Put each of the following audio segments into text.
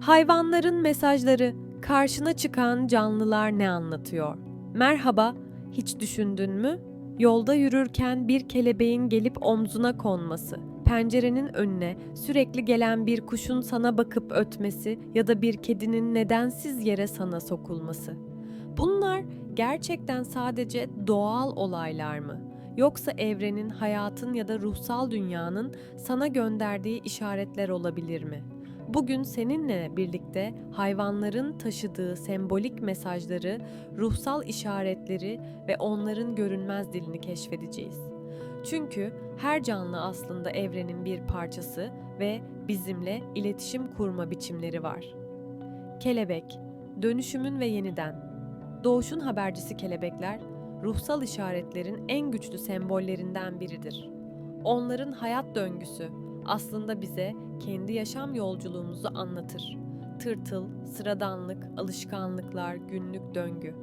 Hayvanların mesajları, karşına çıkan canlılar ne anlatıyor? Merhaba, hiç düşündün mü? Yolda yürürken bir kelebeğin gelip omzuna konması, pencerenin önüne sürekli gelen bir kuşun sana bakıp ötmesi ya da bir kedinin nedensiz yere sana sokulması. Bunlar gerçekten sadece doğal olaylar mı? Yoksa evrenin, hayatın ya da ruhsal dünyanın sana gönderdiği işaretler olabilir mi? Bugün seninle birlikte hayvanların taşıdığı sembolik mesajları, ruhsal işaretleri ve onların görünmez dilini keşfedeceğiz. Çünkü her canlı aslında evrenin bir parçası ve bizimle iletişim kurma biçimleri var. Kelebek, dönüşümün ve yeniden. Doğuşun habercisi kelebekler, ruhsal işaretlerin en güçlü sembollerinden biridir. Onların hayat döngüsü aslında bize kendi yaşam yolculuğumuzu anlatır. Tırtıl, sıradanlık, alışkanlıklar, günlük döngü.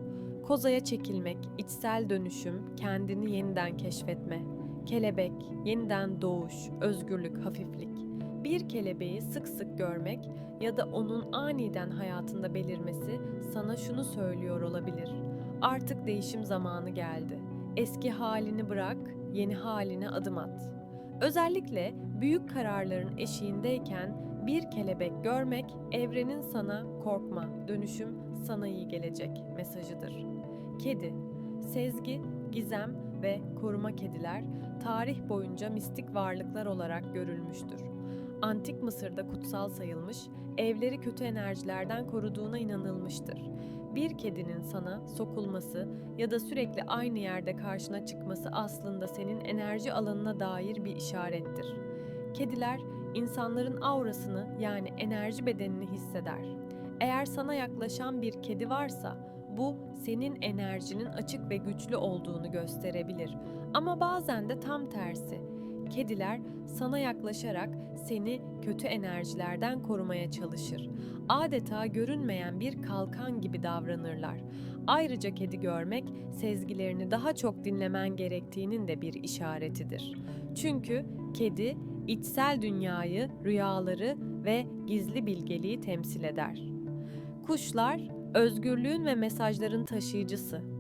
Kozaya çekilmek, içsel dönüşüm, kendini yeniden keşfetme. Kelebek, yeniden doğuş, özgürlük, hafiflik. Bir kelebeği sık sık görmek ya da onun aniden hayatında belirmesi sana şunu söylüyor olabilir. Artık değişim zamanı geldi. Eski halini bırak, yeni haline adım at. Özellikle büyük kararların eşiğindeyken bir kelebek görmek evrenin sana korkma, dönüşüm sana iyi gelecek mesajıdır. Kedi, sezgi, gizem ve koruma kediler tarih boyunca mistik varlıklar olarak görülmüştür. Antik Mısır'da kutsal sayılmış, evleri kötü enerjilerden koruduğuna inanılmıştır. Bir kedinin sana sokulması ya da sürekli aynı yerde karşına çıkması aslında senin enerji alanına dair bir işarettir. Kediler insanların aurasını yani enerji bedenini hisseder. Eğer sana yaklaşan bir kedi varsa bu senin enerjinin açık ve güçlü olduğunu gösterebilir. Ama bazen de tam tersi. Kediler sana yaklaşarak seni kötü enerjilerden korumaya çalışır. Adeta görünmeyen bir kalkan gibi davranırlar. Ayrıca kedi görmek sezgilerini daha çok dinlemen gerektiğinin de bir işaretidir. Çünkü kedi içsel dünyayı, rüyaları ve gizli bilgeliği temsil eder. Kuşlar özgürlüğün ve mesajların taşıyıcısı.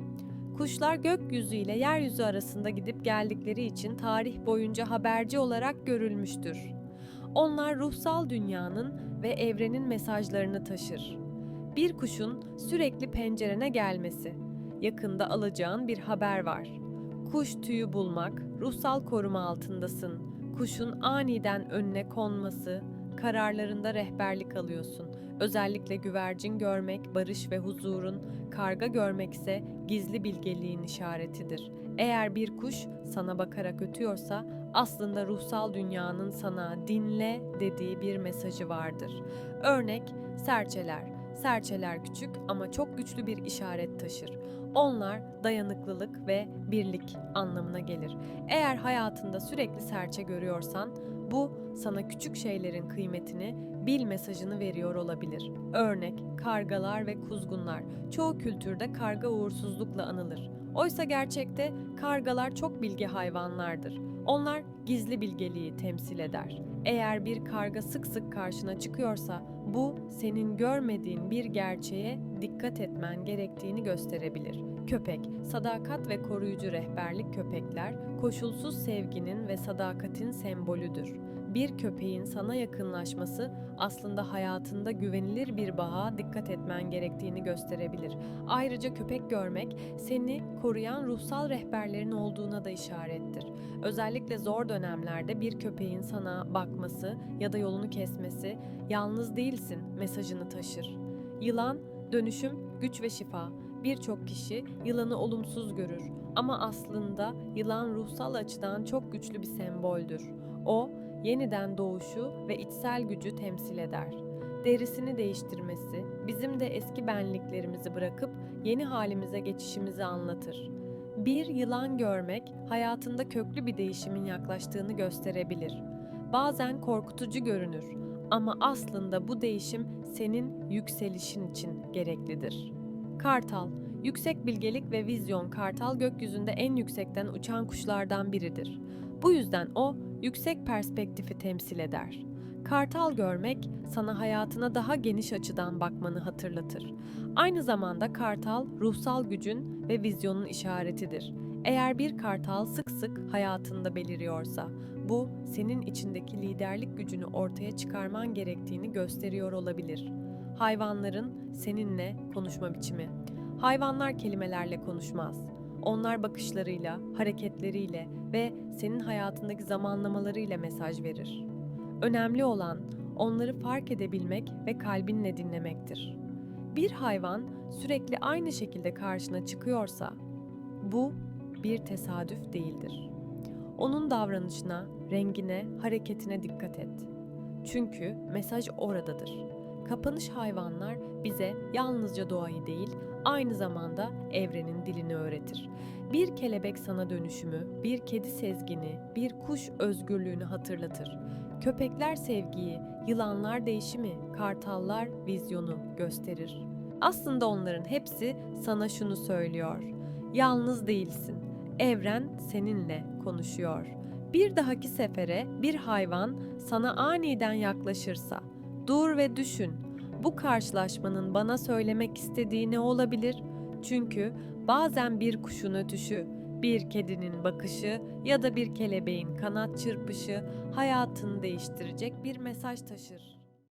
Kuşlar gökyüzü ile yeryüzü arasında gidip geldikleri için tarih boyunca haberci olarak görülmüştür. Onlar ruhsal dünyanın ve evrenin mesajlarını taşır. Bir kuşun sürekli pencerene gelmesi, yakında alacağın bir haber var. Kuş tüyü bulmak, ruhsal koruma altındasın. Kuşun aniden önüne konması, kararlarında rehberlik alıyorsun. Özellikle güvercin görmek, barış ve huzurun, karga görmekse gizli bilgeliğin işaretidir. Eğer bir kuş sana bakarak ötüyorsa aslında ruhsal dünyanın sana dinle dediği bir mesajı vardır. Örnek serçeler. Serçeler küçük ama çok güçlü bir işaret taşır. Onlar dayanıklılık ve birlik anlamına gelir. Eğer hayatında sürekli serçe görüyorsan bu sana küçük şeylerin kıymetini bil mesajını veriyor olabilir. Örnek kargalar ve kuzgunlar. Çoğu kültürde karga uğursuzlukla anılır. Oysa gerçekte kargalar çok bilge hayvanlardır. Onlar gizli bilgeliği temsil eder. Eğer bir karga sık sık karşına çıkıyorsa bu senin görmediğin bir gerçeğe dikkat etmen gerektiğini gösterebilir. Köpek, sadakat ve koruyucu rehberlik köpekler, koşulsuz sevginin ve sadakatin sembolüdür. Bir köpeğin sana yakınlaşması aslında hayatında güvenilir bir bağa dikkat etmen gerektiğini gösterebilir. Ayrıca köpek görmek seni koruyan ruhsal rehberlerin olduğuna da işarettir. Özellikle zor dönemlerde bir köpeğin sana bakması ya da yolunu kesmesi yalnız değilsin mesajını taşır. Yılan, dönüşüm, güç ve şifa. Birçok kişi yılanı olumsuz görür ama aslında yılan ruhsal açıdan çok güçlü bir semboldür. O, yeniden doğuşu ve içsel gücü temsil eder. Derisini değiştirmesi, bizim de eski benliklerimizi bırakıp yeni halimize geçişimizi anlatır. Bir yılan görmek hayatında köklü bir değişimin yaklaştığını gösterebilir. Bazen korkutucu görünür ama aslında bu değişim senin yükselişin için gereklidir. Kartal, yüksek bilgelik ve vizyon kartal gökyüzünde en yüksekten uçan kuşlardan biridir. Bu yüzden o yüksek perspektifi temsil eder. Kartal görmek sana hayatına daha geniş açıdan bakmanı hatırlatır. Aynı zamanda kartal ruhsal gücün ve vizyonun işaretidir. Eğer bir kartal sık sık hayatında beliriyorsa, bu senin içindeki liderlik gücünü ortaya çıkarman gerektiğini gösteriyor olabilir. Hayvanların seninle konuşma biçimi. Hayvanlar kelimelerle konuşmaz. Onlar bakışlarıyla, hareketleriyle ve senin hayatındaki zamanlamalarıyla mesaj verir. Önemli olan onları fark edebilmek ve kalbinle dinlemektir. Bir hayvan sürekli aynı şekilde karşına çıkıyorsa bu bir tesadüf değildir. Onun davranışına, rengine, hareketine dikkat et. Çünkü mesaj oradadır. Kapanış hayvanlar bize yalnızca doğayı değil, aynı zamanda evrenin dilini öğretir. Bir kelebek sana dönüşümü, bir kedi sezgini, bir kuş özgürlüğünü hatırlatır. Köpekler sevgiyi, yılanlar değişimi, kartallar vizyonu gösterir. Aslında onların hepsi sana şunu söylüyor. Yalnız değilsin. Evren seninle konuşuyor. Bir dahaki sefere bir hayvan sana aniden yaklaşırsa dur ve düşün. Bu karşılaşmanın bana söylemek istediği ne olabilir? Çünkü bazen bir kuşun ötüşü, bir kedinin bakışı ya da bir kelebeğin kanat çırpışı hayatını değiştirecek bir mesaj taşır.